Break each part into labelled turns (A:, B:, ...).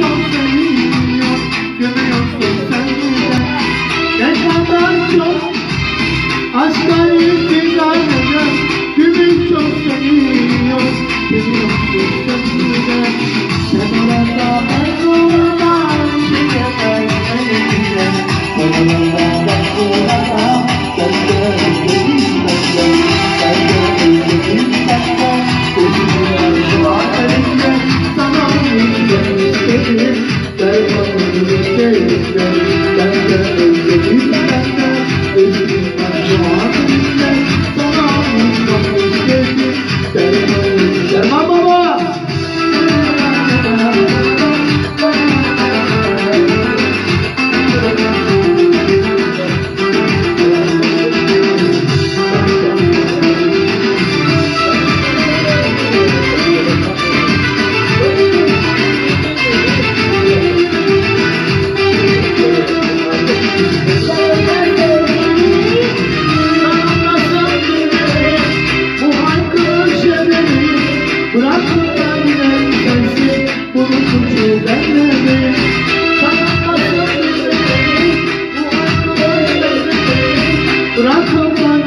A: Mau mendengarkan. İstedim Dermanını sevdim Ben de özledim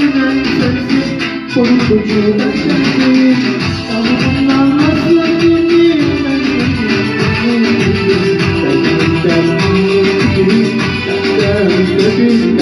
A: Giden sensin Bunun suçu bende değil Ama bundan nasıl bileyim ben seni Ben senden mutluyum Ben de özledim